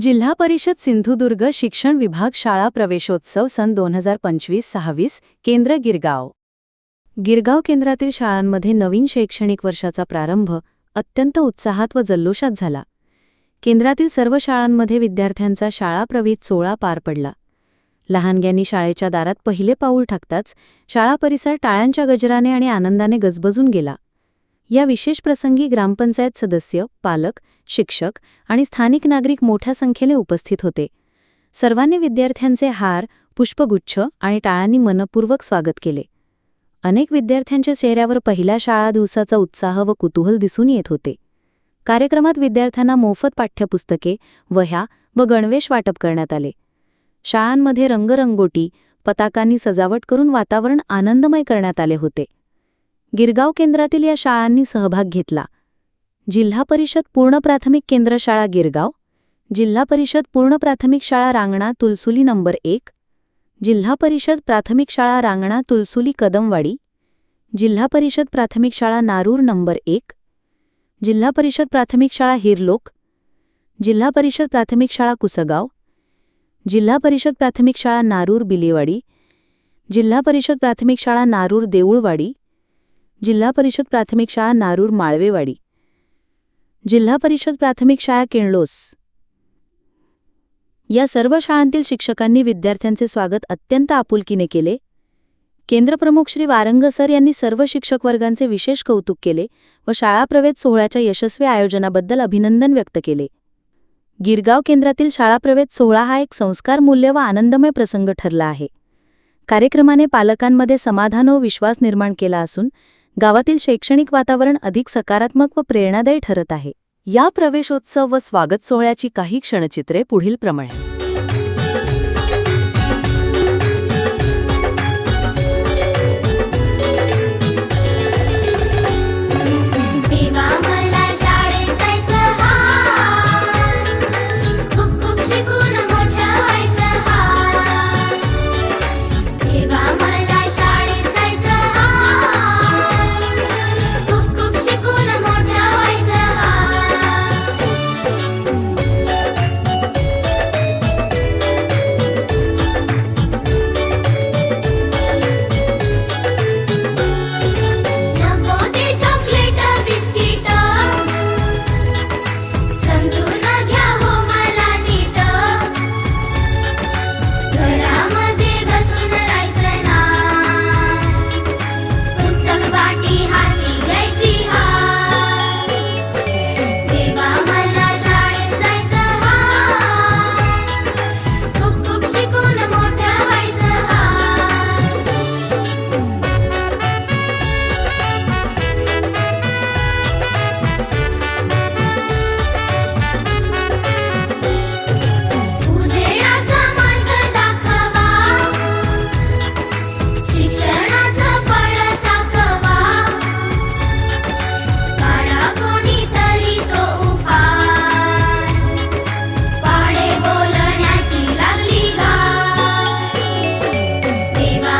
जिल्हा परिषद सिंधुदुर्ग शिक्षण विभाग शाळा प्रवेशोत्सव सन दोन हजार पंचवीस सहावीस केंद्र गिरगाव. गिरगाव केंद्रातील शाळांमध्ये नवीन शैक्षणिक वर्षाचा प्रारंभ अत्यंत उत्साहात व जल्लोषात झाला. केंद्रातील सर्व शाळांमध्ये विद्यार्थ्यांचा शाळा प्रवेश सोहळा पार पडला. लहानग्यांनी शाळेच्या दारात पहिले पाऊल टाकताच शाळा परिसर टाळ्यांच्या गजराने आणि आनंदाने गजबजून गेला. या विशेष प्रसंगी ग्रामपंचायत सदस्य पालक शिक्षक आणि स्थानिक नागरिक मोठ्या संख्येने उपस्थित होते. सर्वांनी विद्यार्थ्यांचे हार पुष्पगुच्छ आणि टाळांनी मनपूर्वक स्वागत केले. अनेक विद्यार्थ्यांच्या चेहऱ्यावर पहिल्या शाळा दिवसाचा उत्साह व कुतूहल दिसून येत होते. कार्यक्रमात विद्यार्थ्यांना मोफत पाठ्यपुस्तके वह्या व गणवेश वाटप करण्यात आले. शाळांमध्ये रंगरंगोटी पताकांनी सजावट करून वातावरण आनंदमय करण्यात आले होते. गिरगाव केंद्रातील या शाळांनी सहभाग घेतला. जिल्हा परिषद पूर्ण प्राथमिक केंद्र शाळा गिरगाव जिल्हा परिषद पूर्ण प्राथमिक शाळा रांगणा तुलसुली नंबर एक जिल्हा परिषद प्राथमिक शाळा रांगणा तुलसुली कदमवाडी जिल्हा परिषद प्राथमिक शाळा नारूर नंबर एक जिल्हा परिषद प्राथमिक शाळा हिरलोक जिल्हा परिषद प्राथमिक शाळा कुसगाव जिल्हा परिषद प्राथमिक शाळा नारूर बिलेवाडी जिल्हा परिषद प्राथमिक शाळा नारूर देऊळवाडी जिल्हा परिषद प्राथमिक शाळा नारूर माळवेवाडी. जिल्हा परिषद प्राथमिक शाळा किणलोस. या सर्व शाळांतील शिक्षकांनी विद्यार्थ्यांचे स्वागत अत्यंत आपुलकीने केले. केंद्रप्रमुख श्री वारंग सर यांनी सर्व शिक्षक वर्गांचे विशेष कौतुक केले व शाळा प्रवेश सोहळ्याच्या यशस्वी आयोजनाबद्दल अभिनंदन व्यक्त केले. गिरगाव केंद्रातील शाळा प्रवेश सोहळा हा एक संस्कार मूल्य व आनंदमय प्रसंग ठरला आहे. कार्यक्रमाने पालकांमध्ये समाधान व विश्वास निर्माण केला असून गावातील शैक्षणिक वातावरण अधिक सकारात्मक व प्रेरणादायी ठरत आहे. या प्रवेशोत्सव व स्वागत सोहळ्याची काही क्षणचित्रे पुढीलप्रमाणे